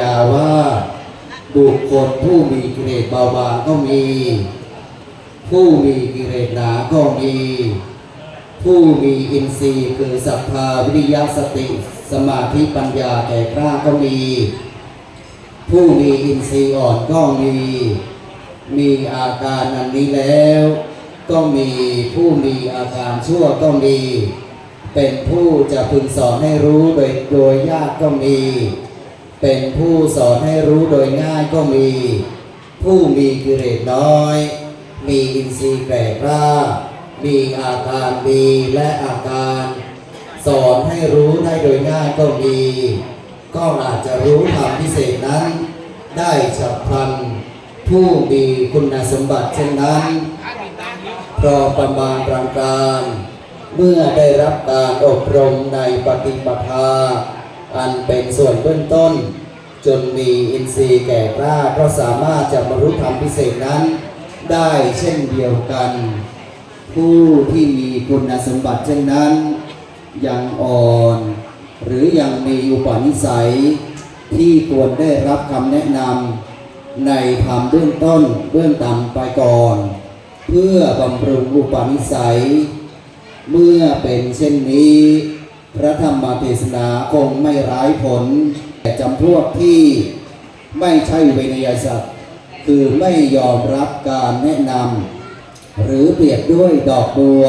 ญาว่าบุคคลผู้มีกิเลสเบาบางก็มี ผู้มีกิเลสหนาก็มี ผู้มีอินทรีย์คือศรัทธาวิริยะสติ สมาธิปัญญาแก่กล้าก็มี ผู้มีอินทรีย์อ่อนก็มี มีอาการอันนี้แล้วก็มีผู้มีอาการชั่วก็มี เป็นผู้จะพึงสอนให้รู้โดยโดยยากก็มี เป็นผู้สอนให้รู้โดยง่ายก็มี ผู้มีกิเลสน้อย มีอินทรีย์แก่กล้า มีอาการดีและอาการ สอนให้รู้ได้โดยง่ายก็มี ก็อาจจะรู้ธรรมพิเศษนั้น ได้ฉับพลัน ผู้มีคุณสมบัติเช่นนั้นพอประมาณกลางกลางเมื่อได้รับการอบรมในปฏิปทา อันเป็นส่วนเบื้องต้น จนมีอินทรีย์แก่กล้าก็สามารถจะบรรลุธรรมพิเศษนั้น ได้เช่นเดียวกัน ผู้ที่มีคุณสมบัติเช่นนั้น ยังอ่อน หรือยังมีอุปนิสัย ที่ควรได้รับคำแนะนำในธรรมเบื้องต้นเบื้องต่ำไปก่อน เพื่อบำรุงอุปนิสัย เมื่อเป็นเช่นนี้ พระธรรมเทศนาคงไม่ร้ายผล แต่จำพวกที่ไม่ใช่เวนยสัตว์คือไม่ยอมรับการแนะนำหรือเปรียบด้วยดอกบัว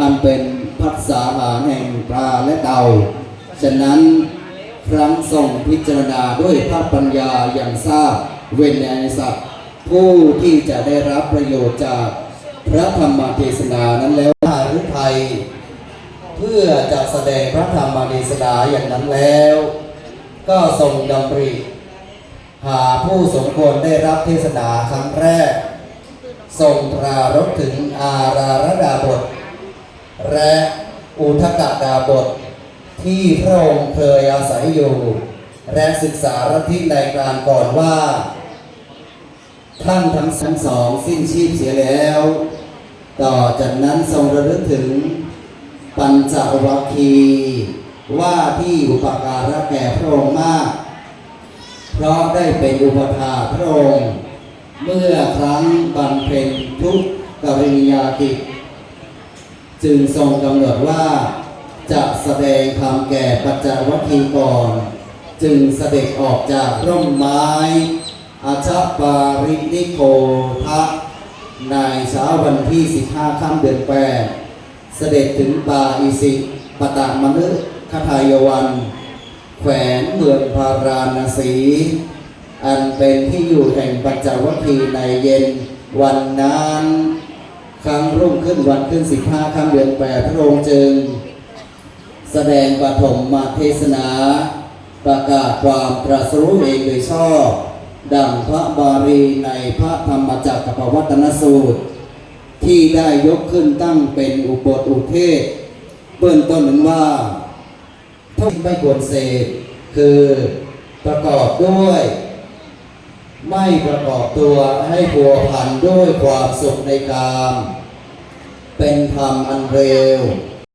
อันเป็นพักษาหาแห่งปลาและเต่าฉะนั้นครั้งทรงพิจารณาด้วยพระปัญญาอย่างทราบเวนยสัตว์ผู้ที่จะได้รับประโยชน์จากพระธรรมเทศนานั้นแล้วหาฤทัย เพื่อจะแสดงพระธรรมเทศนาอย่างนั้นแล้ว ก็ทรงดำริ หาผู้สมควรได้รับเทศนาครั้งแรก ทรงปรารภถึงอาราระดาบท และอุทกดาบท ที่พระองค์เคยอาศัยอยู่ และศึกษาลัทิในการก่อนว่า ท่านทั้งทั้งสองสิ้นชีพเสียแล้ว ต่อจากนั้นทรงระลึกถึง ปัญจวัคคีว่าที่อุปการะแก่พระองค์มาก เพราะได้เป็นอุปถาพระองค์ เมื่อครั้งบำเพ็ญทุกกริยากิจ จึงทรงกำหนดว่าจะแสดงธรรมแก่ปัจจวัคคีก่อน จึงเสด็จออกจากร่มไม้อาชาปารินิโคทะในเช้าวันที่ 15 ค่ำเดือนแปด เสด็จถึงป่าอิสิปตามนึกคทายวัน แขวนเมืองพาราณสี อันเป็นที่อยู่แห่งปัจจวัคคีในเย็นวันนั้นครั้งรุ่งขึ้นวันขึ้นสิบห้าค่ำเดือนแปดพระองค์จึง แสดงปฐมมาเทศนา ประกาศความตรัสรู้เองโดยชอบ ดังพระบาลีในพระธรรมจักรปวัตนสูตร ที่ได้ยกขึ้นตั้งเป็นอุปบทอุเทศ เบื้องต้นนั้นว่าท่านไม่ควรเสพคือประกอบด้วย ไม่ประกอบตัวให้ผัวพันด้วยความสุขในกาม เป็นธรรมอันเร็ว